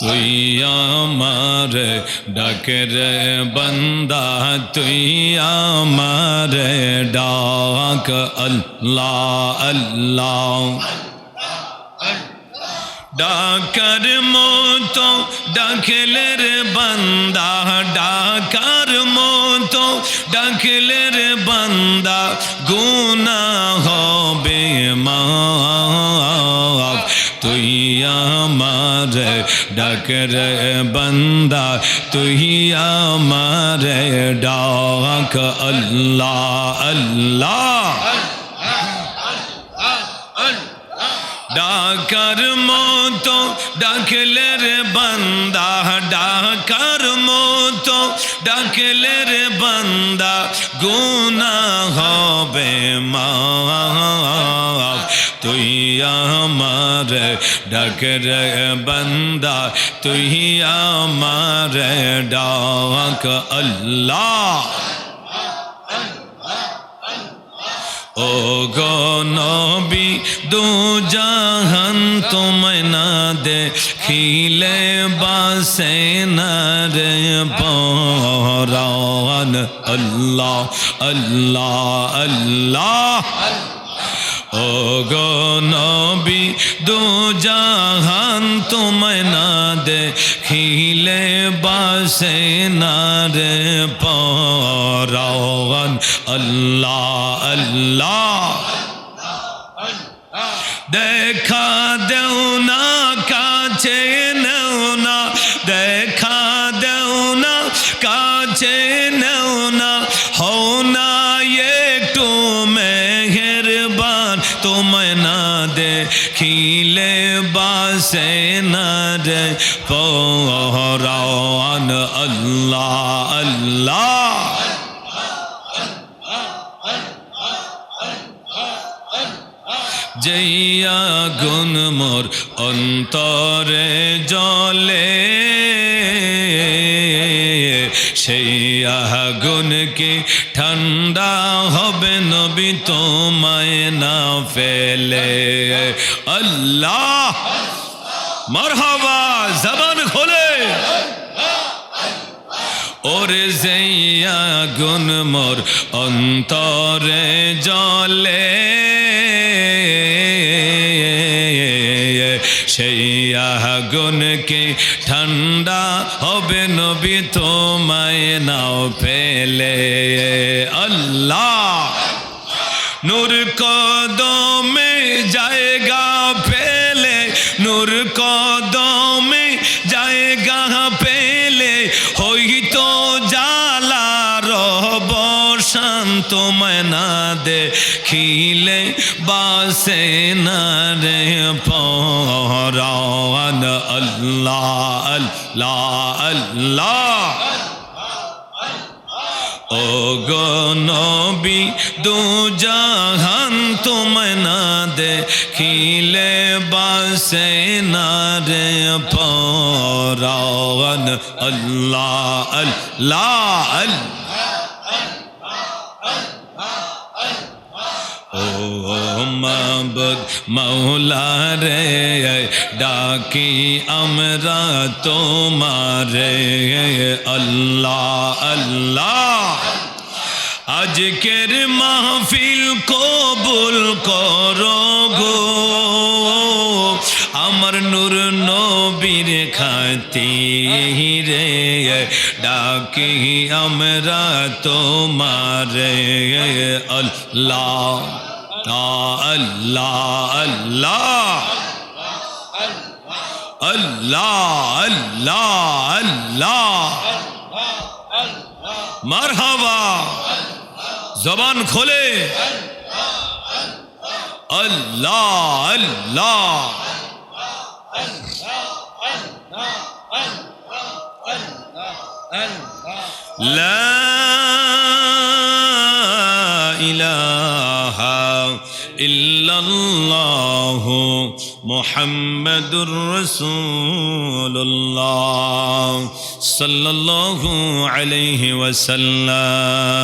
তুই আমার ডাকের বন্দা তুই আমার ডাক আল্লাহ আল্লাহ। ডাকার মতো ডাকলের বান্দা, ডাকার মতো ডাকলের বান্দা গুনা হবে মা তুই আমার ডাকর বান্দা তুই আমার ডাক আল্লাহ আল্লাহ ডাকার মতো ডাকলের বান্দা ডাকার মতো ডাকলের বান্দা গুনা হবে মা আমার ডাকর বান্দা তুই আমার ডাক আল্লাহ ও গো নবী দু জাহান তোমায় না দেখিলে বাসে না রে পরান আল্লাহ আল্লাহ আল্লাহ ও গো নবী দু জাহান তোমায় না দেখিলে বাসে না রে পরান আল্লাহ আল্লাহ দেখা দেও না কাছে নেও না দেখা দেও না কাছে নেও বাসে পহরান আল্লাহ আল্লাহ জয়া গুণ মোর অন্তরে জলে সেই আগুন কি ঠান্ডা হবে নবী তোমায় না ফেলে? আল্লাহ! মারহাবা, জবান খোলে। ওরে যেইয়া গুন মোর অন্তরে জলে আগুনকে ঠান্ডা হবে নবী তোমায় নাও ফেলে। আল্লাহ, নূর কদমে জায়গা পেলে নূর কদমে জায়গা পেলে হইতো জালা রব শান্ত মনা দেখিলে বাসে না রে পরান আল্লাহ আল্লাহ। আল্লাহ ও গো নবী দু জাহান তোমায় না দেখিলে বাসে না রে পরান আল্লাহ আল্লাহ। ও মাবদ মৌলা রে, ডাকি আমরা তোমারে। আল্লাহ আল্লাহ, আজকের মাহফিল কবুল করো গো। আমার নূর নবীর খাতিরে ডাকি আমরা তোমারে। আল্লাহ। আল্লাহ আল্লাহ আল্লাহ আল্লাহ আল্লাহ মারহাবা। জবান খোলে। আল্লাহ আল্লাহ। لا আল্লাহ মোহাম্মদুর রসুল্লাহ সাল্লাহ আলহি ওয়াসাল্লাম।